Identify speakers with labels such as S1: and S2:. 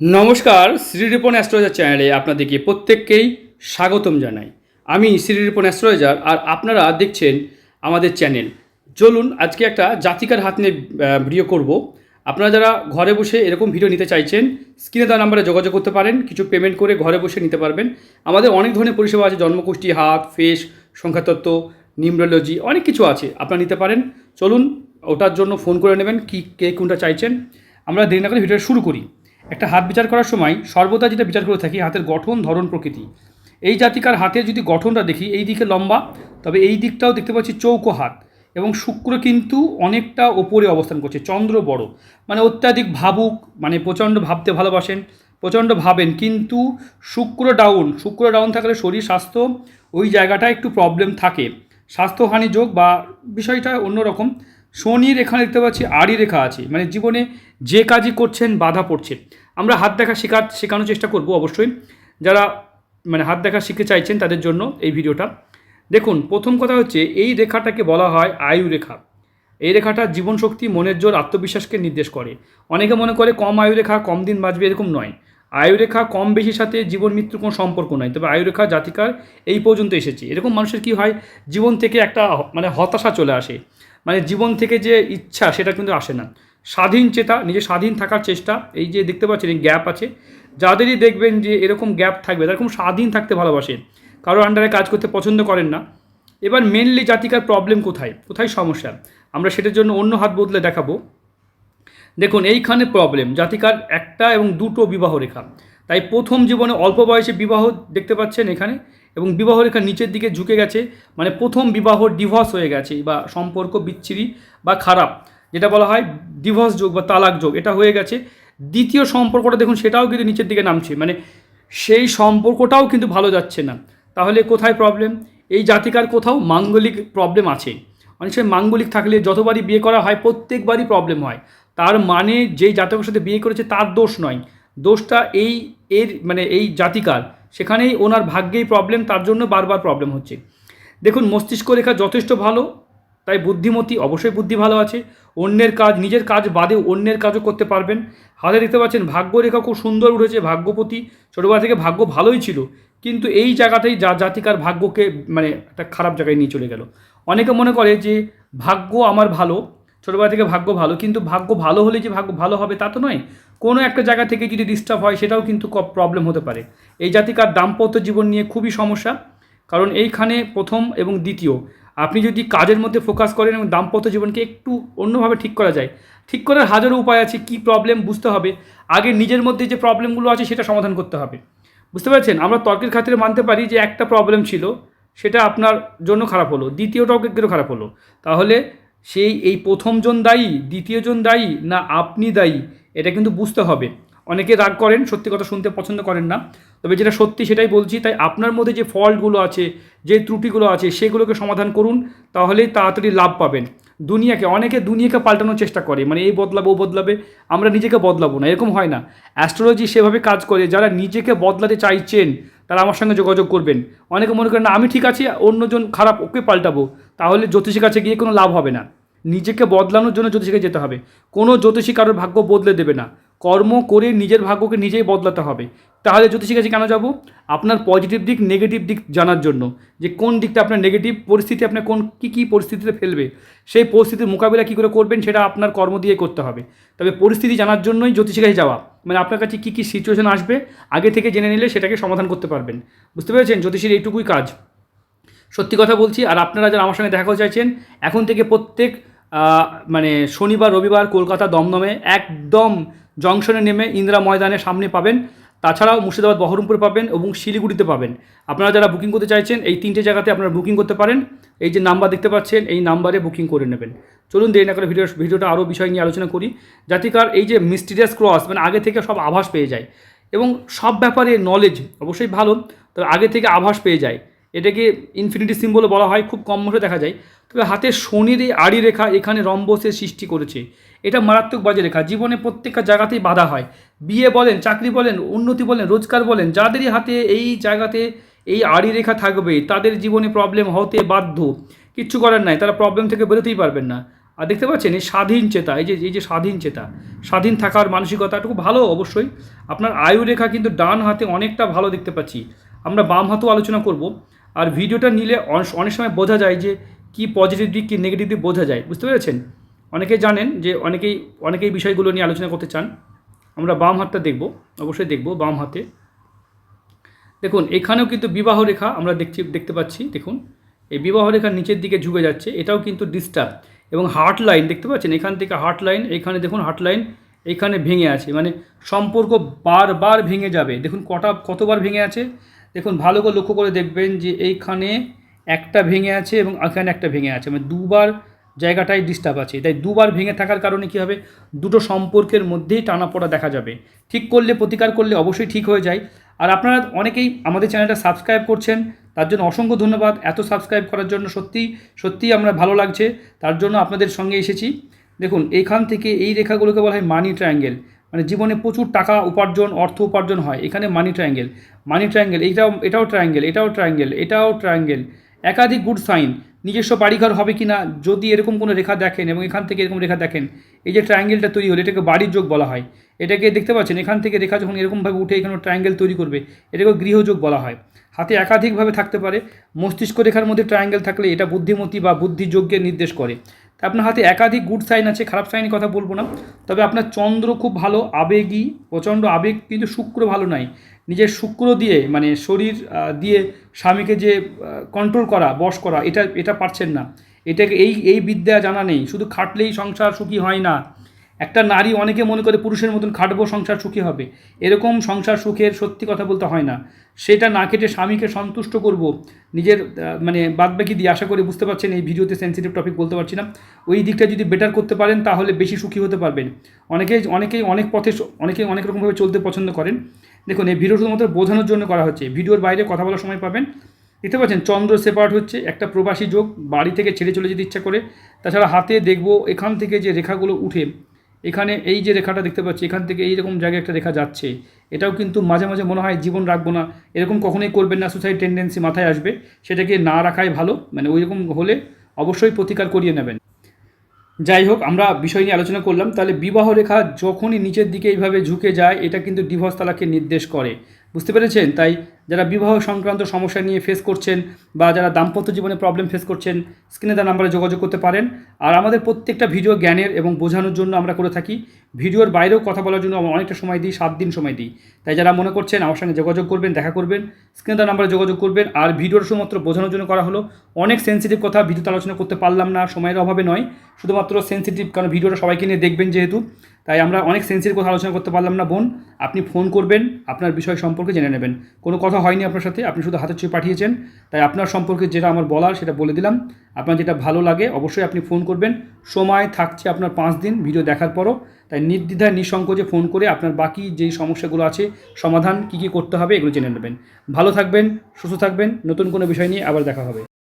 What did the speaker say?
S1: নমস্কার শ্রীরিপন অ্যাস্ট্রোলজার চ্যানেলে আপনাদেরকে প্রত্যেককেই স্বাগতম জানাই। আমি শ্রীরিপন অ্যাস্ট্রোলজার আর আপনারা দেখছেন আমাদের চ্যানেল। চলুন, আজকে একটা জাতিকার হাত নিয়ে ভিডিও করব। আপনারা যারা ঘরে বসে এরকম ভিডিও নিতে চাইছেন, স্ক্রিনে দেওয়া নাম্বারে যোগাযোগ করতে পারেন, কিছু পেমেন্ট করে ঘরে বসে নিতে পারবেন। আমাদের অনেক ধরনের পরিষেবা আছে জন্মকুষ্টি হাত ফেস সংখ্যাতত্ত্ব, নিউমরোলজি, অনেক কিছু আছে, আপনারা নিতে পারেন। চলুন, ওটার জন্য ফোন করে নেবেন, কি, কে, কোনটা চাইছেন। আমরা দেরি না করে ভিডিওটা শুরু করি। একটা হাত বিচার করার সময় সর্বদা যেটা বিচার করে থাকি হাতের গঠন, ধরন, প্রকৃতি। এই জাতিকার হাতের যদি গঠনটা দেখি, এই দিকে লম্বা, তবে এই দিকটাও দেখতে পাচ্ছি চৌকো হাত এবং শুক্র কিন্তু অনেকটা ওপরে অবস্থান করছে, চন্দ্র বড়। মানে অত্যাধিক ভাবুক মানে প্রচণ্ড ভাবতে ভালোবাসেন, প্রচণ্ড ভাবেন, কিন্তু শুক্র ডাউন শুক্র ডাউন থাকলে শরীর, স্বাস্থ্য ওই জায়গাটা একটু প্রবলেম থাকে। স্বাস্থ্যহানি যোগ বা বিষয়টা অন্যরকম। শনির এখানে দেখতে পাচ্ছি, আড়ি রেখা আছে। মানে জীবনে যে কাজই করছেন, বাধা পড়ছে। আমরা হাত দেখা শেখা শেখানোর চেষ্টা করব অবশ্যই। যারা মানে হাত দেখা শিখতে চাইছেন, তাদের জন্য এই ভিডিওটা। দেখুন, প্রথম কথা হচ্ছে, এই রেখাটাকে বলা হয় আয়ু রেখা। এই রেখাটা জীবন শক্তি মনের জোর, আত্মবিশ্বাসকে নির্দেশ করে। অনেকে মনে করে কম আয়ু রেখা, কম দিন বাঁচবে, এরকম নয়। আয়ুরেখা কম বেশির সাথে জীবন, মৃত্যুর কোনো সম্পর্ক নয় তবে আয়ুরেখা জাতিকার এই পর্যন্ত এসেছে। এরকম মানুষের কি হয়? জীবন থেকে একটা মানে হতাশা চলে আসে। মানে জীবন থেকে যে ইচ্ছা সেটা কিন্তু আসে না। স্বাধীন চেতা, নিজে স্বাধীন থাকার চেষ্টা, এই যে দেখতে পাচ্ছেন, এই গ্যাপ আছে। যাদেরই দেখবেন যে এরকম গ্যাপ থাকবে এরকম স্বাধীন থাকতে ভালোবাসে। কারোর আন্ডারে কাজ করতে পছন্দ করেন না। এবার মেনলি জাতিকার প্রবলেম কোথায়? কোথায় সমস্যা? আমরা সেটার জন্য অন্য হাত বদলে দেখাবো। দেখুন, এইখানে প্রবলেম জাতিকার একটা এবং দুটো বিবাহ রেখা। তাই প্রথম জীবনে অল্প বয়সে বিবাহ দেখতে পাচ্ছেন এখানে এবং বিবাহ রেখা নিচের দিকে ঝুঁকে গেছে মানে প্রথম বিবাহ ডিভোর্স হয়ে গেছে বা সম্পর্ক বিচ্ছিরি বা খারাপ, যেটা বলা হয় ডিভোর্স যোগ বা তালাক যোগ, এটা হয়ে গেছে। দ্বিতীয় সম্পর্কটা দেখুন, সেটাও কিন্তু নিচের দিকে নামছে মানে সেই সম্পর্কটাও কিন্তু ভালো যাচ্ছে না। তাহলে কোথায় প্রবলেম এই জাতিকার কোথাও মাঙ্গলিক প্রবলেম আছে। অনেক সময় মাঙ্গলিক থাকলে যতবারই বিয়ে করা হয়, প্রত্যেকবারই প্রবলেম হয়। তার মানে যেই জাতকের সাথে বিয়ে করেছে, তার দোষ নয়। দোষটা এই, এর মানে এই জাতিকার। সেখানেই ওনার ভাগ্যেই প্রবলেম তার জন্য বারবার প্রবলেম হচ্ছে। দেখুন, মস্তিষ্ক রেখা যথেষ্ট ভালো, তাই বুদ্ধিমতী অবশ্যই বুদ্ধি ভালো আছে। অন্যের কাজ, নিজের কাজ বাদে অন্যের কাজও করতে পারবেন। হাতে দেখতে পাচ্ছেন, ভাগ্য রেখা খুব সুন্দর উঠেছে, ভাগ্যপতি। ছোটোবেলা থেকে ভাগ্য ভালোই ছিল। কিন্তু এই জায়গাতেই যা জাতিকার ভাগ্যকে মানে একটা খারাপ জায়গায় নিয়ে চলে গেল। অনেকে মনে করে যে, ভাগ্য আমার ভালো, ছোটোবেলা থেকে ভাগ্য ভালো, কিন্তু ভাগ্য ভালো হলে যে ভাগ্য ভালো হবে তা তো নয়। কোনো একটা জায়গা থেকে যদি ডিস্টার্ব হয়, সেটাও কিন্তু প্রবলেম হতে পারে। এই জাতিকার দাম্পত্য জীবন নিয়ে খুবই সমস্যা। কারণ এইখানে প্রথম এবং দ্বিতীয়। আপনি যদি কাজের মধ্যে ফোকাস করেন এবং দাম্পত্য জীবনকে একটু অন্যভাবে ঠিক করা যায়, ঠিক করার হাজারো উপায় আছে, কী প্রবলেম বুঝতে হবে। আগে নিজের মধ্যে যে প্রবলেমগুলো আছে, সেটা সমাধান করতে হবে। বুঝতে পারছেন? আমরা তর্কের খাতিরে মানতে পারি যে একটা প্রবলেম ছিল, সেটা আপনার জন্য খারাপ হলো। দ্বিতীয়টাও কেন খারাপ হলো। তাহলে সেই, এই প্রথমজন দায়ী, দ্বিতীয়জন দায়ী, না আপনি দায়ী? এটা কিন্তু বুঝতে হবে। অনেকে রাগ করেন, সত্যি কথা শুনতে পছন্দ করেন না। তবে যেটা সত্যি সেটাই বলছি, তাই আপনার মধ্যে যে ফল্টগুলো আছে, যে ত্রুটিগুলো আছে, সেগুলোকে সমাধান করুন তাহলেই তাড়াতাড়ি লাভ পাবেন। দুনিয়াকে, অনেকে দুনিয়াকে পাল্টানোর চেষ্টা করে মানে এই বদলাবে, ও বদলাবে, আমরা নিজেকে বদলাবো না, এরকম হয় না। অ্যাস্ট্রোলজি সেভাবে কাজ করে, যারা নিজেকে বদলাতে চাইছেন, তারা আমার সঙ্গে যোগাযোগ করবেন। অনেকে মনে করেন, না, আমি ঠিক আছি, অন্যজন খারাপ, ওকে পাল্টাবো। তাহলে জ্যোতিষীর কাছে গিয়ে কোনো লাভ হবে না। নিজেকে বদলানোর জন্য জ্যোতিষীকে যেতে হবে। কোনো জ্যোতিষী কারোর ভাগ্য বদলে দেবে না। কর্ম করে নিজের ভাগ্যকে নিজেই বদলাতে হবে। তাহলে জ্যোতিষীর কাছে কেন যাব? আপনার পজিটিভ দিক নেগেটিভ দিক জানার জন্য। যে কোন দিকটা আপনার নেগেটিভ পরিস্থিতি আপনার কোন, কী কী পরিস্থিতিতে ফেলবে? সেই পরিস্থিতির মোকাবিলা কী করে করবেন, সেটা আপনার কর্ম দিয়ে করতে হবে। তবে পরিস্থিতি জানার জন্যই জ্যোতিষীর কাছে যাওয়া। মানে আপনার কাছে কী কী সিচুয়েশন আসবে, আগে থেকে জেনে নিলে সেটাকে সমাধান করতে পারবেন। বুঝতে পেরেছেন? জ্যোতিষীর এইটুকুই কাজ। সত্যি কথা বলছি, আর আপনারা যারা আমার সঙ্গে দেখা চাইছেন, এখন থেকে প্রত্যেক মানে শনিবার, রবিবার কলকাতা দমদমে একদম জংশনে নেমে ইন্দিরা ময়দানের সামনে পাবেন। তাছাড়াও মুর্শিদাবাদ, বহরমপুর পাবেন এবং শিলিগুড়িতে পাবেন। আপনারা যারা বুকিং করতে চাইছেন, এই তিনটে জায়গাতে আপনারা বুকিং করতে পারেন। এই যে নাম্বার দেখতে পাচ্ছেন, এই নাম্বারে বুকিং করে নেবেন। চলুন দেরি না করে ভিডিও ভিডিওটা আরও বিষয় নিয়ে আলোচনা করি। জাতিকার এই যে মিস্টিরিয়াস ক্রস মানে আগে থেকে সব আভাস পেয়ে যায়। এবং সব ব্যাপারে নলেজ অবশ্যই ভালো, তবে আগে থেকে আভাস পেয়ে যায়। এটাকে ইনফিনিটি সিম্বল বলা হয়, খুব কম বসে দেখা যায়। তবে হাতে শনির এই আড়ি রেখা এখানে রম্বসের সৃষ্টি করেছে। এটা মারাত্মক বাজে রেখা। জীবনে প্রত্যেকটা জায়গাতেই বাধা হয়। বিয়ে বলেন, চাকরি বলেন, উন্নতি বলেন, রোজগার বলেন, যাদেরই হাতে এই জায়গাতে এই আড়ি রেখা থাকবে, তাদের জীবনে প্রবলেম হতে বাধ্য। কিচ্ছু করার নাই, তারা প্রবলেম থেকে বেরোতেই পারবেন না। আর দেখতে পাচ্ছেন, এই স্বাধীন চেতা, এই যে এই যে স্বাধীন চেতা, স্বাধীন থাকার মানসিকতাটুকু ভালো অবশ্যই। আপনার আয়ু রেখা কিন্তু ডান হাতে অনেকটা ভালো দেখতে পাচ্ছি। আমরা বাম হাতেও আলোচনা করব। আর ভিডিওটা নিলে অনেক- অনেক সময় বোঝা যায় যে কি পজিটিভ দিক, কি নেগেটিভ দিক বোঝা যায়। বুঝতে পেরেছেন? অনেকেই জানেন যে অনেকেই অনেকেই বিষয়গুলো নিয়ে আলোচনা করতে চান। আমরা বাম হাতটা দেখব, অবশ্যই দেখব বাম হাতে। দেখুন, এখানেও কিন্তু বিবাহ রেখা আমরা দেখছি, দেখতে পাচ্ছি। দেখুন, এই বিবাহ রেখার নিচের দিকে ঝুঁকে যাচ্ছে, এটাও কিন্তু ডিস্টার্ব এবং হার্ট লাইন দেখতে পাচ্ছেন? এখান থেকে হার্ট লাইন এখানে দেখুন হার্ট লাইন এখানে ভেঙে আছে। মানে সম্পর্ক বারবার ভেঙে যাবে। দেখুন, কটা, কতবার ভেঙে আছে? দেখুন, ভালো করে লক্ষ্য করে দেখবেন যে এইখানে একটা ভেঙে আছে এবং এখানে একটা ভেঙে আছে। মানে দুবার জায়গাটাই ডিস্টার্ব আছে। তাই দুবার ভেঙে থাকার কারণে কী হবে? দুটো সম্পর্কের মধ্যেই টানাপোড়া দেখা যাবে। ঠিক করলে, প্রতিকার করলে অবশ্যই ঠিক হয়ে যায়। আর আপনারা অনেকেই আমাদের চ্যানেলটা সাবস্ক্রাইব করছেন, তার জন্য অসংখ্য ধন্যবাদ। এত সাবস্ক্রাইব করার জন্য সত্যি, সত্যিই আমরা ভালো লাগছে। তার জন্য আপনাদের সঙ্গে এসেছি। দেখুন, এইখান থেকে এই রেখাগুলোকে বলা হয় মানি ট্রায়াঙ্গেল মানে জীবনে প্রচুর টাকা উপার্জন, অর্থ উপার্জন হয়। এখানে মানি ট্রায়াঙ্গেল মানি ট্রায়াঙ্গেল এটাও এটাও ট্রায়াঙ্গেল এটাও ট্রায়াঙ্গেল এটাও ট্রায়াঙ্গেল একাধিক গুড সাইন নিজস্ব বাড়িঘর হবে কি না যদি এরকম কোনো রেখা দেখেন এবং এখান থেকে এরকম রেখা দেখেন, এই যে ট্রায়াঙ্গেলটা তৈরি হলো, এটাকে বাড়ির যোগ বলা হয়। এটাকে দেখতে পাচ্ছেন, এখান থেকে রেখা যখন এরকমভাবে উঠে এখানে ট্রায়াঙ্গেল তৈরি করবে, এটাকে গৃহযোগ বলা হয়। হাতে একাধিকভাবে থাকতে পারে, মস্তিষ্ক রেখার মধ্যে ট্রায়াঙ্গেল থাকলে এটা বুদ্ধিমতী বা বুদ্ধিযোগ্যের নির্দেশ করে। তা আপনার হাতে একাধিক গুড সাইন আছে, খারাপ সাইনের কথা বলব না। তবে আপনার চন্দ্র খুব ভালো, আবেগী, প্রচণ্ড আবেগ, কিন্তু শুক্র ভালো নাই। নিজের শুক্র দিয়ে মানে শরীর দিয়ে স্বামীকে যে কন্ট্রোল করা, বশ করা, এটা এটা পারছেন না। এটাকে, এই এই বিদ্যা জানা নেই। শুধু খাটলেই সংসার সুখী হয় না। একটা নারী অনেকে মনে করে পুরুষের মতন খাটবো, সংসার সুখী হবে। এরকম সংসার সুখের সত্যি কথা বলতে হয় না। সেটা না কেটে স্বামীকে সন্তুষ্ট করব, নিজের মানে বাদবাকি দিয়ে আশা করি বুঝতে পারছেন, এই ভিডিওতে সেন্সিটিভ টপিক বলতে পারছি না। ওই দিকটা যদি বেটার করতে পারেন, তাহলে বেশি সুখী হতে পারবেন। অনেকেই অনেকেই অনেক পথে অনেকেই অনেক রকমভাবে চলতে পছন্দ করেন। দেখুন, এই ভিডিও শুধুমাত্র বোঝানোর জন্য করা হচ্ছে। ভিডিওর বাইরে কথা বলার সময় পাবেন। দেখতে পাচ্ছেন, চন্দ্র সেপার্ট হচ্ছে একটা প্রবাসী যোগ, বাড়ি থেকে ছেড়ে চলে যেতে ইচ্ছা করে। তাছাড়া হাতে দেখব, এখান থেকে যে রেখাগুলো উঠে এখানে এই যে রেখাটা দেখতে পাচ্ছি, এখান থেকে এইরকম জায়গায় একটা রেখা যাচ্ছে। এটাও কিন্তু মাঝে মাঝে মনে হয় জীবন রাখব না। এরকম কখনোই করবেন না সুসাইড টেন্ডেন্সি মাথায় আসবে। সেটাকে না রাখাই ভালো মানে ওই রকম হলে অবশ্যই প্রতিকার করিয়ে নেবেন। যাই হোক, আমরা বিষয় নিয়ে আলোচনা করলাম। তাহলে বিবাহ রেখা যখনই নিচের দিকে এইভাবে ঝুঁকে যায়, এটা কিন্তু ডিভোর্স তালাকে নির্দেশ করে। বুঝতে পেরেছেন? তাই যারা বিবাহ সংক্রান্ত সমস্যা নিয়ে ফেস করছেন বা যারা দাম্পত্য জীবনে প্রবলেম ফেস করছেন স্ক্রিনে তার নাম্বারে যোগাযোগ করতে পারেন। আর আমাদের প্রত্যেকটা ভিডিও জ্ঞানের এবং বোঝানোর জন্য আমরা করে থাকি। ভিডিওর বাইরেও কথা বলার জন্য আমরা অনেকটা সময় দিই, সাত দিন সময় দিই। তাই যারা মনে করছেন আমার সঙ্গে যোগাযোগ করবেন, দেখা করবেন, স্ক্রিনে নাম্বারে যোগাযোগ করবেন। আর ভিডিওর শুধুমাত্র বোঝানোর জন্য করা হলো, অনেক সেন্সিটিভ কথা ভিডিওতে আলোচনা করতে পারলাম না, সময়ের অভাবে নয়। শুধুমাত্র সেন্সিটিভ কারণ ভিডিওটা সবাইকে নিয়ে দেখবেন যেহেতু, তাই আমরা অনেক সেন্সিটিভ কথা আলোচনা করতে পারলাম না, বোন। আপনি ফোন করবেন, আপনার বিষয় সম্পর্কে জেনে নেবেন। কোনো কথা হয়নি আপনার সাথে, আপনি শুধু হাতের ছবি পাঠিয়েছেন। তাই আপনার সম্পর্কে যেটা আমার বলার সেটা বলে দিলাম। আপনার যেটা ভালো লাগে অবশ্যই আপনি ফোন করবেন। সময় থাকছে আপনার পাঁচ দিন ভিডিও দেখার পরও। তাই নির্দ্বিধায়, নিঃসংকোচে ফোন করে আপনার বাকি যেই সমস্যাগুলো আছে, সমাধান কী কী করতে হবে এগুলো জেনে নেবেন। ভালো থাকবেন, সুস্থ থাকবেন। নতুন কোনো বিষয় নিয়ে আবার দেখা হবে।